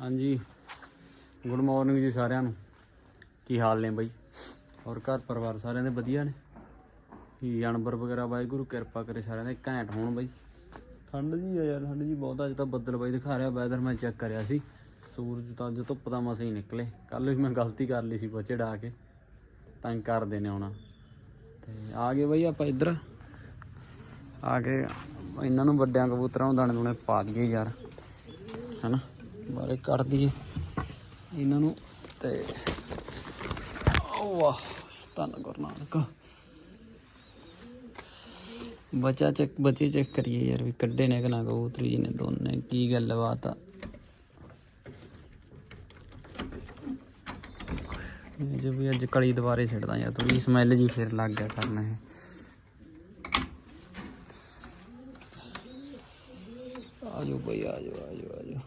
ਹਾਂਜੀ। Good morning ਜੀ ਸਾਰਿਆਂ ਨੂੰ। ਕੀ ਹਾਲ ਨੇ ਬਾਈ? ਔਰ ਘਰ ਪਰਿਵਾਰ ਸਾਰਿਆਂ ਦੇ ਵਧੀਆ ਨੇ? ਕੀ ਜਾਨਵਰ ਵਗੈਰਾ ਵਾਹਿਗੁਰੂ ਕਿਰਪਾ ਕਰੇ ਸਾਰਿਆਂ ਦੇ, ਘੈਂਟ ਹੋਣ ਬਾਈ। ਠੰਡ ਜੀ ਆ ਯਾਰ, ਠੰਡ ਜੀ ਬਹੁਤ ਅੱਜ ਤਾਂ ਬੱਦਲ ਬਾਈ ਦਿਖਾ ਰਿਹਾ ਵੈਦਰ ਮੈਂ ਚੈੱਕ ਕਰਿਆ ਸੀ। ਸੂਰਜ ਤਾਂ ਅੱਜ ਧੁੱਪ ਦਾ ਮਸੇ ਹੀ ਨਿਕਲੇ। ਕੱਲ ਵੀ ਮੈਂ ਗਲਤੀ ਕਰ ਲਈ ਸੀ ਬੱਚੇ ਡਾ ਕੇ ਤੰਗ ਕਰਦੇ ਨੇ ਆਉਣਾ ਤੇ ਆ ਗਏ ਬਾਈ ਆਪਾਂ ਇੱਧਰ। ਆ ਕੇ ਇਹਨਾਂ ਨੂੰ ਵੱਡਿਆਂ ਕਬੂਤਰਾਂ ਨੂੰ ਦਾਣੇ ਦੁਣੇ ਪਾ ਦਈਏ ਯਾਰ। ਹਨਾ? ਬਾਰੇ ਕੱਢ ਦਈਏ। ਇਹਨਾਂ ਨੂੰ ਤੇ ਵਾਹ, ਧੰਨ ਗੁਰੂ ਨਾਨਕ। ਬੱਚਾ ਚੈੱਕ ਬੱਚੇ ਚੈੱਕ ਕਰੀਏ ਯਾਰ ਵੀ ਕੱਢੇ ਨੇ ਕਿ ਨਾ ਕਬੂਤਰੀ ਜੀ ਨੇ ਦੋਨੇ, ਕੀ ਗੱਲ ਬਾਤ ਆ। ਇਹ ਵੀ ਅੱਜ ਕਲੀ ਦੁਬਾਰੇ ਛੱਡਦਾ ਯਾਰ ਥੋੜੀ ਸਮੈਲ ਜੀ ਫਿਰ ਲੱਗ ਗਿਆ ਕਰਨਾ ਇਹ। ਆਜੋ ਬਈ, ਆਜੋ ਆਜੋ ਆਜੋ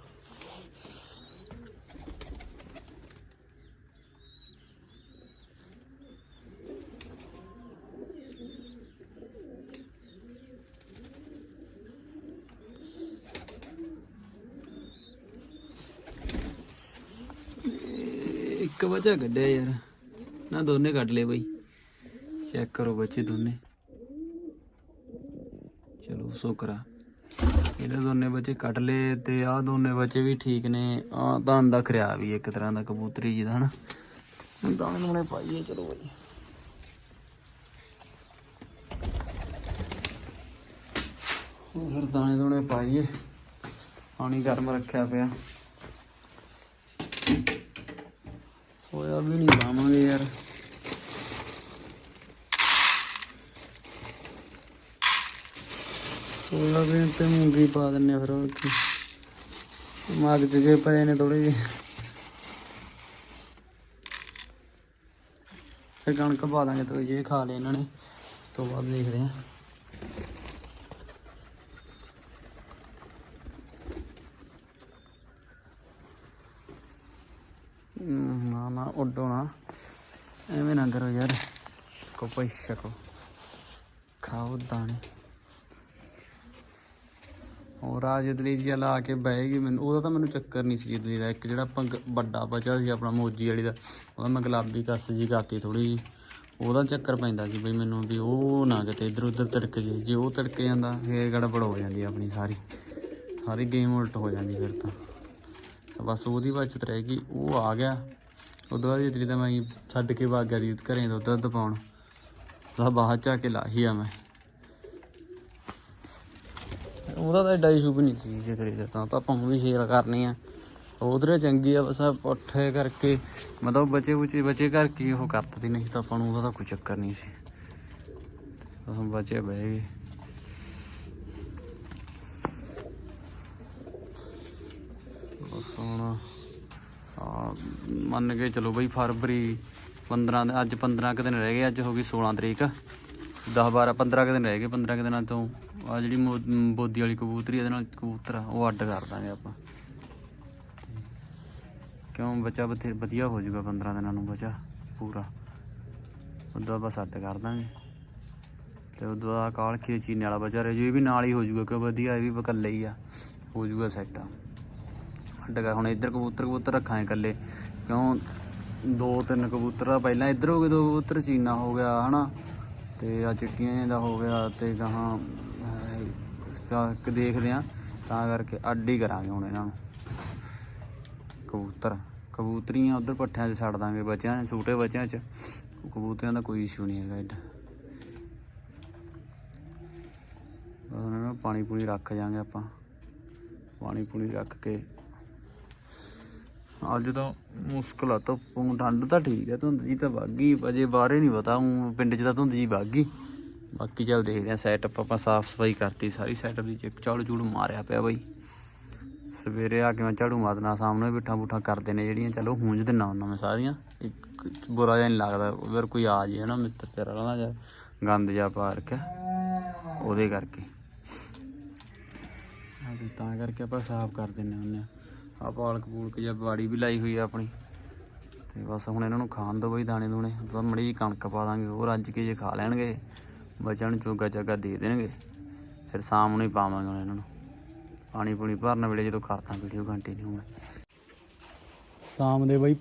ਇਹ ਇੱਕ ਬੱਚਾ ਕੱਢਿਆ ਯਾਰ। ਨਾ ਦੋਨੇ ਕੱਢ ਲਏ ਬਈ। ਚੈੱਕ ਕਰੋ ਬੱਚੇ ਦੋਨੇ। ਚਲੋ, ਸ਼ੁਕਰ ਆ। ਇਹਦੇ ਦੋਨੇ ਬੱਚੇ ਕੱਢ ਲਏ ਤੇ ਆਹ ਦੋਨੇ ਬੱਚੇ ਵੀ ਠੀਕ ਨੇ। ਆ ਤਾਂ ਦਾ ਖਰਿਆ ਵੀ ਇੱਕ ਤਰ੍ਹਾਂ ਦਾ ਕਬੂਤਰੀ ਜੀ ਦਾ ਹਨਾ ਦਾਣੇ ਦੂਣੇ ਪਾਈਏ ਚਲੋ ਬਈ। ਹੁਣ ਫਿਰ ਦਾਣੇ ਦੂਣੇ ਪਾਈਏ। ਪਾਣੀ ਗਰਮ ਰੱਖਿਆ ਪਿਆ। ਸੋਇਆ ਵੀ ਨਹੀਂ ਪਾਵਾਂਗੇ ਯਾਰ। ਸੋਇਆਬੀਨ ਤੇ ਮੂੰਗੀ ਪਾ ਦਿੰਨੇ ਆ ਫਿਰ ਹੋਰ ਕੀ। ਮੱਗ ਚ ਜੇ ਪਏ ਨੇ ਥੋੜੇ ਜਿਹੇ। ਫਿਰ ਕਣਕ ਪਾ ਦਾਂਗੇ ਥੋੜੀ ਜਿਹੀ, ਖਾ ਲਏ ਇਹਨਾਂ ਨੇ। ਉਸ ਤੋਂ ਬਾਅਦ ਦੇਖਦੇ ਆ। ਨਾ ਨਾ ਉੱਡੋ ਨਾ ਐਵੇਂ ਨਾ ਕਰੋ ਯਾਰ। ਕੋ ਪਈ ਸਕੋ ਖਾਓ ਦਾਣੇ। ਹੋਰ ਆ ਜਦਲੀ ਜੀ ਲਾ ਕੇ ਬਹਿ ਗਈ ਮੈਨੂੰ। ਉਹਦਾ ਤਾਂ ਮੈਨੂੰ ਚੱਕਰ ਨਹੀਂ ਸੀ ਜਦਲੀ ਦਾ ਇੱਕ ਜਿਹੜਾ ਪੰਗ ਵੱਡਾ ਬਚਾ ਸੀ ਆਪਣਾ ਮੋਜੀ ਵਾਲੀ ਦਾ, ਉਹਦਾ ਮੈਂ ਗੁਲਾਬੀ ਕੱਸ ਜੀ ਕਰਤੀ ਥੋੜੀ ਜੀ ਉਹਦਾ ਚੱਕਰ ਪੈਂਦਾ ਸੀ ਬਈ ਮੈਨੂੰ ਵੀ ਉਹ ਨਾ ਕਿਤੇ ਇੱਧਰ ਉੱਧਰ ਤੜਕ ਜੇ। ਜੇ ਉਹ ਤੜਕ ਜਾਂਦਾ, ਫੇਰ ਗੜਬੜ ਹੋ ਜਾਂਦੀ ਆਪਣੀ ਸਾਰੀ। ਸਾਰੀ ਗੇਮ ਉਲਟ ਹੋ ਜਾਂਦੀ ਫਿਰ ਤਾਂ। ਬਸ ਉਹਦੀ ਬਚਤ ਗਈ, ਉਹ ਆ ਗਿਆ। ਉਦੋਂ ਬਾਅਦ ਜਿਹੜੀ ਤਾਂ ਮੈਂ ਛੱਡ ਕੇ ਭੱਗ ਗਿਆ ਦੀ ਘਰੇ ਦੁੱਧ ਦੁੱਧ ਪਾਉਣ। ਤਾਂ ਬਾਹਰ ਚਾ ਕੇ ਲਾਹੀ ਆ ਮੈਂ। ਉਹਦਾ ਤਾਂ ਐਡਾ ਇਸ਼ੂ ਵੀ ਨਹੀਂ ਸੀ ਜੇ ਕਰੀ ਤਾਂ ਤਾਂ ਆਪਾਂ ਵੀ ਸ਼ੇਅਰ ਕਰਨੀ ਆ। ਉਧਰੇ ਚੰਗੀ ਆ, ਬਸ ਆਹ ਪੁੱਠੇ ਕਰਕੇ, ਮਤਲਬ ਬਚੇ ਬੁਚੇ, ਬਚੇ ਕਰਕੇ ਉਹ ਕਰਦੀ ਨਹੀਂ ਤਾਂ ਆਪਾਂ ਨੂੰ ਉਹਦਾ ਕੋਈ ਚੱਕਰ ਨਹੀਂ ਸੀ। ਉਹ ਬੱਚੇ ਬਹਿ ਗਏ। ਬਸ ਹੁਣ ਆ ਮੰਨ ਕੇ ਚਲੋ ਬਈ ਫਰਵਰੀ 15 ਦੇ ਅੱਜ 15 ਕੁ ਦਿਨ ਰਹਿ ਗਏ ਅੱਜ ਹੋ ਗਈ 16 ਤਰੀਕ। 10 12 15 ਕੁ ਦਿਨ ਰਹਿ ਗਏ 15 ਕੁ ਦਿਨਾਂ ਤੋਂ। ਆ ਜਿਹੜੀ ਮੋ- ਮ, ਬੋਦੀ ਵਾਲੀ ਕਬੂਤਰੀ ਇਹਦੇ ਨਾਲ ਕਬੂਤਰ ਆ ਉਹ ਅੱਡ ਕਰ ਦਾਂਗੇ ਆਪਾਂ। ਕਿਉਂ ਬੱਚਾ ਬਥੇ ਵਧੀਆ ਹੋ ਜਾਊਗਾ 15 ਦਿਨਾਂ ਨੂੰ ਬੱਚਾ ਪੂਰਾ। ਉਦੋਂ ਬਸ ਅੱਡ ਕਰ ਦਾਂਗੇ। ਤੇ ਉਦੋਂ ਬਾਅਦ ਕਾਲ ਕੀ ਚੀਨੇ ਵਾਲਾ ਬੱਚਾ ਰਹਿ ਜੂ ਇਹ ਵੀ ਨਾਲ ਹੀ ਹੋ ਜਾਊਗਾ ਕਿ ਵਧੀਆ ਇਹ ਵੀ ਇਕੱਲੇ ਹੀ ਆ। ਹੋ ਜਾਊਗਾ ਸੈੱਟ। ਆ ਕਰ ਹੁਣ ਇੱਧਰ ਕਬੂਤਰ ਕਬੂਤਰ ਰੱਖਾਂਗੇ ਇਕੱਲੇ। ਕਿਉਂ? ਦੋ ਤਿੰਨ ਕਬੂਤਰ ਆ। ਪਹਿਲਾਂ ਇੱਧਰ ਹੋ ਗਏ, ਦੋ ਕਬੂਤਰ। ਚੀਨਾ ਹੋ ਗਿਆ, ਹਨਾ? ਤੇ ਆ ਚਿੱਟੀਆਂ ਜਿਹਾ ਦਾ ਹੋ ਗਿਆ ਤੇ ਗਾਹਾਂ ਚੱਕ ਦੇਖਦੇ ਆ। ਤਾਂ ਕਰਕੇ ਅੱਡ ਹੀ ਕਰਾਂਗੇ ਹੁਣ ਇਹਨਾਂ ਨੂੰ। ਕਬੂਤਰ। ਕਬੂਤਰੀਆਂ ਉਧਰ ਪੱਠਿਆਂ 'ਚ ਛੱਡ ਦਾਂਗੇ। ਬੱਚਿਆਂ ਨੇ ਛੋਟੇ ਬੱਚਿਆਂ 'ਚ। ਕਬੂਤਰਿਆਂ ਦਾ ਕੋਈ ਇਸ਼ੂ ਨਹੀਂ ਹੈਗਾ ਇੱਡਾ ਉਹਨਾਂ ਨੂੰ ਪਾਣੀ ਪੂਣੀ ਰੱਖ ਜਾਾਂਗੇ ਆਪਾਂ। ਪਾਣੀ ਪੂਣੀ ਰੱਖ ਕੇ ਅੱਜ ਤਾਂ ਮੁਸ਼ਕਲ ਆ ਧੁੱਪ ਠੰਡ ਤਾਂ ਠੀਕ ਹੈ ਧੁੰਦ ਜੀ ਤਾਂ ਵਾਗੀ ਅਜੇ ਬਾਹਰੇ ਨਹੀਂ ਪਤਾ ਉਹ ਪਿੰਡ 'ਚ ਤਾਂ ਧੁੰਦ ਜੀ ਗਈ। ਬਾਕੀ ਚੱਲ ਦੇਖਦੇ ਆ ਸੈਟਅਪ ਆਪਾਂ ਸਾਫ਼ ਸਫ਼ਾਈ ਕਰਤੀ, ਸਾਰੀ ਸੈਟਅਪ ਦੀ ਚੈੱਕ ਝਾੜੂ ਝੂੜੂ ਮਾਰਿਆ ਪਿਆ ਬਈ। ਸਵੇਰੇ ਆ ਕੇ ਮੈਂ ਝਾੜੂ ਮਾਰਨਾ, ਸਾਹਮਣੇ ਬਿਠਾ ਬੁਠਾ ਕਰਦੇ ਨੇ ਜਿਹੜੀਆਂ, ਚਲੋ ਹੂੰਜ ਦਿੰਨਾ ਉਹਨਾਂ ਮੈਂ ਸਾਰੀਆਂ। ਇੱਕ ਬੁਰਾ ਜਿਹਾ ਨਹੀਂ ਲੱਗਦਾ, ਅਗਰ ਕੋਈ ਆ ਜੇ ਨਾ ਮਿੱਤਰ ਤੇਰਾ ਨਾ, ਜਾਂ ਗੰਦ ਜਿਹਾ ਪਾ ਰੱਖਿਆ ਉਹਦੇ ਕਰਕੇ। ਤਾਂ ਕਰਕੇ ਆਪਾਂ ਸਾਫ਼ ਕਰ ਦਿੰਨੇ ਹੁੰਨੇ ਆ। ਆ ਪਾਲਕ ਪੂਲਕ ਜਾਂ ਬਾੜੀ ਵੀ ਲਾਈ ਹੋਈ ਆ ਆਪਣੀ। ਤੇ ਬਸ ਹੁਣ ਇਹਨਾਂ ਨੂੰ ਖਾਣ ਦੋ ਬਈ ਦਾਣੇ ਦੂਣੇ। ਬਸ ਮੜੀ ਜਿਹੀ ਕਣਕ ਪਾ ਦਾਂਗੇ ਉਹ ਰੱਜ ਕੇ ਜੇ ਖਾ ਲੈਣਗੇ। ਬੱਚਿਆਂ ਨੂੰ ਚੋਗਾ ਚਾਗਾ ਦੇ ਦੇਣਗੇ। ਫਿਰ ਸ਼ਾਮ ਨੂੰ ਹੀ ਪਾਵਾਂਗੇ ਹੁਣ ਇਹਨਾਂ ਨੂੰ। ਪਾਣੀ ਪੂਣੀ ਭਰਨ ਵੇਲੇ ਜਦੋਂ ਕਰਦਾ ਵੀਡੀਓ ਕੰਟੀਨਿਊ ਮੈਂ। ਸ਼ਾਮ ਦੇ ਬਈ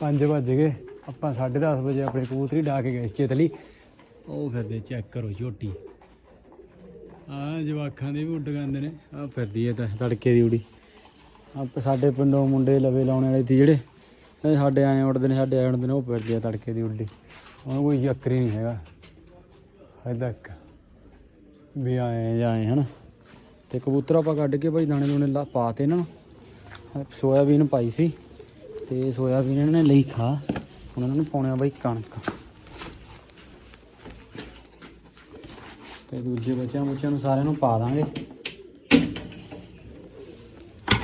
5 ਵਜ ਗਏ। ਆਪਾਂ 10:30 ਵਜੇ ਆਪਣੇ ਕਬੂਤਰੀ ਡਾ ਕੇ ਗਏ ਚੇਤਲੀ। ਉਹ ਫਿਰਦੇ ਚੈੱਕ ਕਰੋ ਝੋਟੀ। ਆ ਜਵਾਖਾਂ ਦੇ ਵੀ ਉੱਡ ਗੰਦੇ ਨੇ। ਆ ਫਿਰਦੀ ਐ ਤਾਂ ਤੜਕੇ ਦੀ ਉੜੀ। ਆਪ ਸਾਡੇ ਪਿੰਡੋਂ ਮੁੰਡੇ ਲਵੇ ਲਾਉਣ ਵਾਲੇ ਸੀ ਜਿਹੜੇ। ਇਹ ਸਾਡੇ ਆਏ ਉੱਡਦੇ ਨੇ, ਸਾਡੇ ਆਏ ਉੱਡਦੇ ਨੇ, ਉਹ ਫਿਰਦੀ ਆ ਤੜਕੇ ਦੀ ਉੱਡੀ। ਉਹਨੂੰ ਕੋਈ ਯੱਕਰ ਨਹੀਂ ਹੈਗਾ। ਹਜੇ ਤੱਕ ਵੀ ਆਏ ਜਾਏ ਹਨ। ਤੇ ਕਬੂਤਰ ਆਪਾਂ ਕੱਢ ਕੇ ਭਾਈ ਦਾਣੇ ਦੂਣੇ ਲਾ ਪਾਤੇ ਇਹਨਾਂ ਨੂੰ। ਸੋਇਆਬੀਨ ਪਾਈ ਸੀ ਤੇ ਸੋਇਆਬੀਨ ਇਹਨਾਂ ਨੇ ਲਈ ਖਾ। ਹੁਣ ਇਹਨਾਂ ਨੂੰ ਪਾਉਣੇ ਆ ਬਾਈ ਕਣਕ। ਤੇ ਦੂਜੇ ਬੱਚਿਆਂ ਬੱਚਿਆਂ ਨੂੰ ਸਾਰਿਆਂ ਨੂੰ ਪਾ ਦਾਂਗੇ।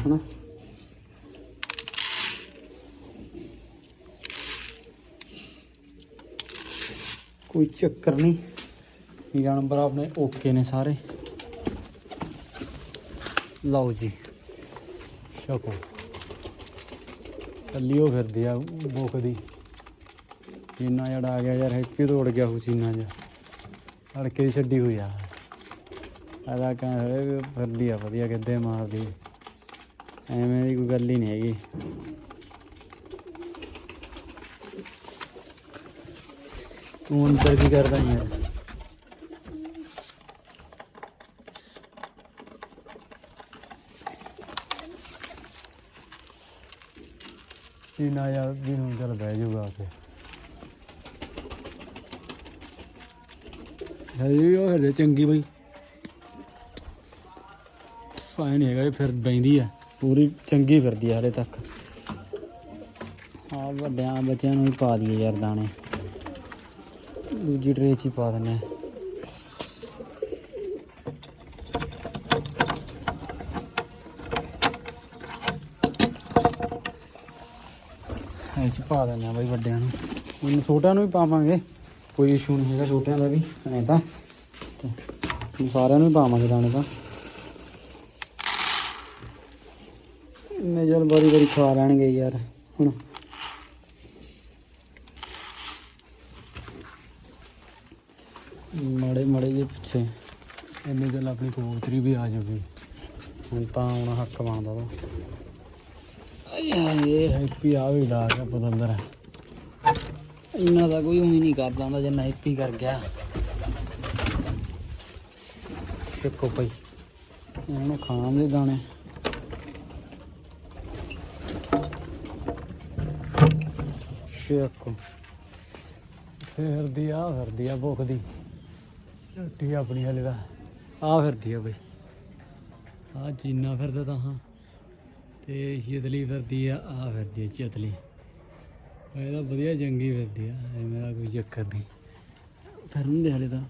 ਹਨਾ। ਕੋਈ ਚੱਕਰ ਨਹੀਂ। ਜਾਨਵਰ ਆਪਣੇ ਓਕੇ ਨੇ ਸਾਰੇ। ਲਓ ਜੀ ਛਕੋ ਕੱਲੀ ਉਹ ਫਿਰਦੀ ਆ ਬੋਕਦੀ ਚੀਨਾ ਜਿਹੜਾ ਆ ਗਿਆ ਯਾਰ ਹੈਪੀ ਤੋੜ ਗਿਆ ਉਹ ਚੀਨਾ ਜਿਹਾ। ਤੜਕੇ ਛੱਡੀ ਹੋਈ ਆ। ਆਦਾ ਕਹਿੰਦੇ ਫਿਰਦੀ ਆ, ਵਧੀਆ ਕਿੱਦੇ ਮਾਰਦੀ। ਐਵੇਂ ਦੀ ਕੋਈ ਗੱਲ ਹੀ ਨਹੀਂ ਹੈਗੀ। ਤੂੰ ਅੰਦਰ ਕੀ ਕਰਦਾ ਯਾਰ ਚੀਨਾ ਯਾਰ ਵੀ ਹੁਣ ਚੱਲ ਬਹਿ ਜਾਊਗਾ ਆ ਕੇ। ਹਜੇ ਉਹ ਹਲੇ ਚੰਗੀ ਬਈ। ਫਾਇਨ ਨਹੀਂ ਹੈਗਾ ਇਹ ਫਿਰ ਬੈਂਦੀ ਆ। ਪੂਰੀ ਚੰਗੀ ਫਿਰਦੀ ਆ ਹਲੇ ਤੱਕ। ਆ ਵੱਡਿਆਂ ਬੱਚਿਆਂ ਨੂੰ ਹੀ ਪਾ ਦਈਏ ਯਾਰ ਦਾਣੇ। ਦੂਜੀ ਟਰੇ 'ਚ ਹੀ ਪਾ ਦਿੰਨੇ ਆ। ਇਹ 'ਚ ਪਾ ਦਿੰਨੇ ਆ ਬਈ ਵੱਡਿਆਂ ਨੂੰ। ਹੁਣ ਛੋਟਿਆਂ ਨੂੰ ਵੀ ਪਾਵਾਂਗੇ। ਕੋਈ ਇਸ਼ੂ ਨਹੀਂ ਹੈਗਾ ਛੋਟਿਆਂ ਦਾ ਵੀ, ਐਂ ਤਾਂ। ਤੇ ਸਾਰਿਆਂ ਨੂੰ ਵੀ ਪਾਵਾਂਗੇ ਦਾਣੇ ਤਾਂ। ਮੈਂ ਚਲ ਬਾਰੀ ਬਾਰੀ ਖਾ ਲੈਣਗੇ ਯਾਰ। ਹੁਣ ਮਾੜੇ ਮਾੜੇ ਜਿਹੇ ਪਿੱਛੇ। ਇੰਨੇ ਦਿਨ ਆਪਣੀ ਕਬੂਤਰੀ ਵੀ ਆ ਜਾਊਗੀ। ਹੁਣ ਤਾਂ ਹੁਣ ਹੱਕ ਬਣਦਾ ਵਾ ਇਹ ਹੈਪੀ ਆ ਵੀ ਲਾ ਕੇ ਪਤੰਦਰ। ਇੰਨਾ ਤਾਂ ਕੋਈ ਉਹੀ ਨਹੀਂ ਕਰਦਾ ਹੁੰਦਾ ਜਿੰਨਾ ਹੈਪੀ ਕਰ ਗਿਆ। ਸਿੱਕੋ ਪਈ ਇਹਨੂੰ ਖਾਣ ਦੇ ਦਾਣੇ। ਸ਼ੇਕੋ ਫਿਰਦੀ ਆ ਫਿਰਦੀ ਆ ਭੁੱਖ ਦੀ ਰੋਟੀ ਆਪਣੀ ਹਲੇ ਦਾ ਆ ਫਿਰਦੀ ਆ ਬਈ। ਆ ਚੀਨਾ ਫਿਰਦਾ ਤਾਂ ਹਾਂ। ਤੇ ਸ਼ੀਤਲੀ ਫਿਰਦੀ ਆ ਆ ਫਿਰਦੀ ਆ ਚਤਲੀ। ਇਹਦਾ ਵਧੀਆ ਚੰਗੀ ਫਿਰਦੀ ਆ, ਐਵੇਂ ਦਾ ਕੋਈ ਚੱਕਰ ਨਹੀਂ। ਫਿਰਨ ਦੇ ਹਲੇ ਤਾਂ।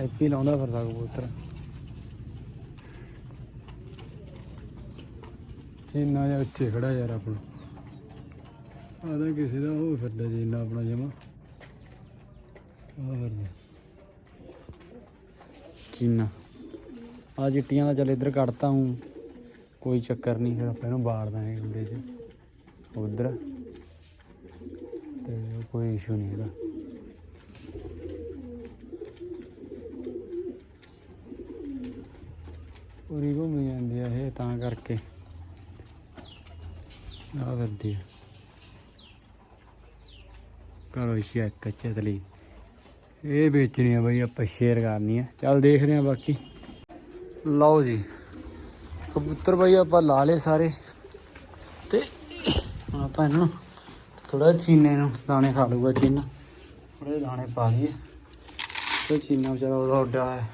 ਹੈਪੀ ਲਾਉਂਦਾ ਫਿਰਦਾ ਕਬੂਤਰ। ਚੀਨਾ ਜਿਹਾ ਉੱਚੇ ਖੜਾ ਯਾਰ ਆਪਣਾ। ਆਦਾ ਕਿਸੇ ਦਾ, ਉਹ ਫਿਰਦਾ ਚੀਨਾ ਆਪਣਾ ਜਮਾ। ਆ ਫਿਰਦਾ। ਚੀਨਾ। ਆ ਚਿੱਟੀਆਂ ਦਾ ਚੱਲ ਇੱਧਰ ਕੱਢਤਾ ਹੂੰ। ਕੋਈ ਚੱਕਰ ਨਹੀਂ, ਫਿਰ ਆਪਾਂ ਇਹਨੂੰ ਬਾੜ ਦਾਂਗੇ ਹੁੰਦੇ ਚ। ਉਧਰ। ਤੇ ਕੋਈ ਇਸ਼ੂ ਨਹੀਂ ਹੈਗਾ। ਪੂਰੀ ਘੁੰਮੀ ਜਾਂਦੀ ਆ ਇਹ, ਤਾਂ ਕਰਕੇ। ਆ ਕਰਦੀ ਆ। ਕਰੋ ਚੈੱਕ ਚਤਲੀ ਇਹ ਵੇਚਣੀ ਆ ਬਈ, ਆਪਾਂ ਸ਼ੇਅਰ ਕਰਨੀ ਆ। ਚੱਲ ਦੇਖਦੇ ਆ ਬਾਕੀ। ਲਓ ਜੀ, ਕਬੂਤਰ ਬਈ ਆਪਾਂ ਲਾ ਲਏ ਸਾਰੇ। ਤੇ ਹੁਣ ਆਪਾਂ ਇਹਨਾਂ ਨੂੰ ਥੋੜਾ ਚੀਨੇ ਨੂੰ ਦਾਣੇ ਖਾ ਲੂਗਾ ਚੀਨਾ। ਥੋੜੇ ਦਾਣੇ ਪਾ ਲਈਏ। ਤੇ ਚੀਨਾ ਵਿਚਾਰਾ ਉਹਦਾ ਉੱਡਿਆ ਹੋਇਆ।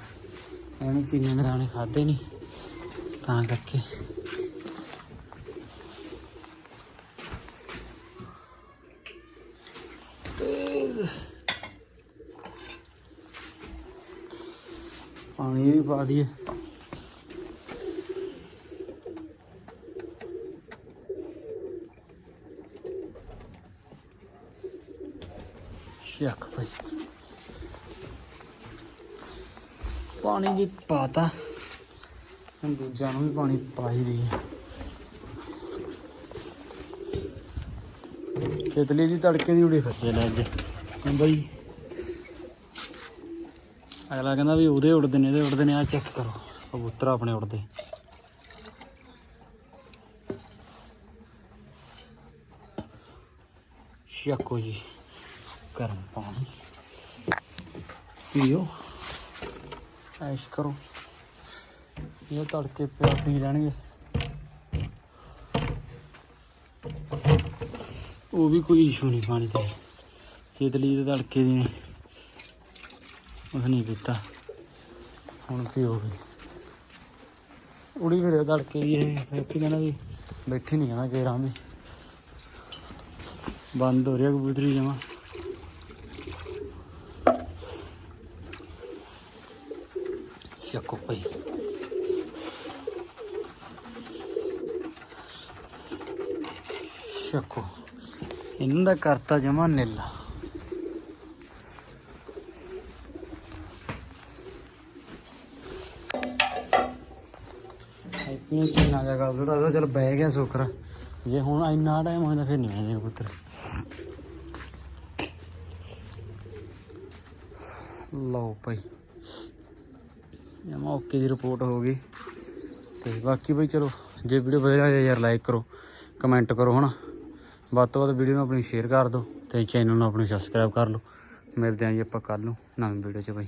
ਐਵੇਂ ਚੀਨੇ ਦੇ ਦਾਣੇ ਖਾਦੇ ਨਹੀਂ ਤਾਂ ਕਰਕੇ ਪਾਣੀ ਵੀ ਪਾ ਦਈਏ। ਸ਼ੱਕ ਭਾਈ। ਪਾਣੀ ਵੀ ਪਾਤਾ। ਹੁਣ ਦੂਜਿਆਂ ਨੂੰ ਵੀ ਪਾਣੀ ਪਾ ਹੀ ਦਈਏ। ਚਿਤਲੀ ਦੀ ਤੜਕੇ ਦੀ ਉੜੀ ਫਿਰਦੀ ਲੈ ਅੱਜ ਹਾਂ ਬਈ। ਅਗਲਾ ਕਹਿੰਦਾ ਵੀ ਉਹਦੇ ਉੜਦੇ ਨੇ, ਇਹਦੇ ਉੜਦੇ ਨੇ ਆ ਚੈੱਕ ਕਰੋ। ਕਬੂਤਰ ਆਪਣੇ ਉੜਦੇ ਛਕੋ ਜੀ, ਗਰਮ ਪਾਣੀ। ਪੀਓ। ਐਸ਼ ਕਰੋ। ਇਹ ਤੜਕੇ ਪਿਆ ਪੀ ਲੈਣਗੇ। ਉਹ ਵੀ ਕੋਈ ਇਸ਼ੂ ਨਹੀਂ ਪਾਣੀ ਤੇ। ਚੇਤਲੀ ਦੇ ਤੜਕੇ ਦੀ ਨੇ ਉਹ ਨਹੀਂ ਪੀਤਾ। ਹੁਣ ਪੀਓਗੇ ਉੜੀ ਫਿਰੇ ਤੜਕੇ ਦੀ ਇਹ ਹੈਪੀ ਕਹਿੰਦਾ ਵੀ ਬੈਠੀ ਨਹੀਂ ਕਹਿੰਦਾ ਕੇਰਾਂ ਵੀ। ਬੰਦ ਹੋ ਰਿਹਾ ਕਬੂਤਰੀ ਜਮਾ। ਸ਼ੱਕੋ ਪਈ। ਸ਼ੱਕੋ ਇਹਨਾਂ ਦਾ ਕਰਤਾ ਜਮਾ ਨੀਲਾ। ਹੈਪੀ ਨੂੰ ਚੀਨਾ ਜਾ ਕਰ ਥੋੜਾ ਉਹਦਾ ਚਲ ਬਹਿ ਗਿਆ ਸੋਕਰਾ। ਜੇ ਹੁਣ ਇੰਨਾ ਟਾਈਮ ਹੋਇਆ ਫਿਰ ਨਹੀਂ ਆਉਂਦੇ ਕਬੂਤਰ ਲਓ ਭਾਈ। ਜਮਾ ਓਕੇ ਦੀ ਰਿਪੋਰਟ ਹੋ ਗਈ। ਤੇ ਬਾਕੀ ਭਾਈ ਚਲੋ, ਜੇ ਵੀਡੀਓ ਵਧੀਆ ਲੱਗੇ ਯਾਰ ਲਾਈਕ ਕਰੋ ਕਮੈਂਟ ਕਰੋ ਹਨਾ। ਵੱਧ ਤੋਂ ਵੱਧ ਵੀਡੀਓ ਨੂੰ ਆਪਣੀ ਸ਼ੇਅਰ ਕਰ ਦਿਓ ਤੇ ਚੈਨਲ ਨੂੰ ਆਪਣੀ ਸਬਸਕ੍ਰਾਈਬ ਕਰ ਲਓ। ਮਿਲਦੇ ਆਂ ਜੀ ਆਪਾਂ ਕੱਲ ਨੂੰ ਨਵੀਂ ਵੀਡੀਓ 'ਚ ਭਾਈ।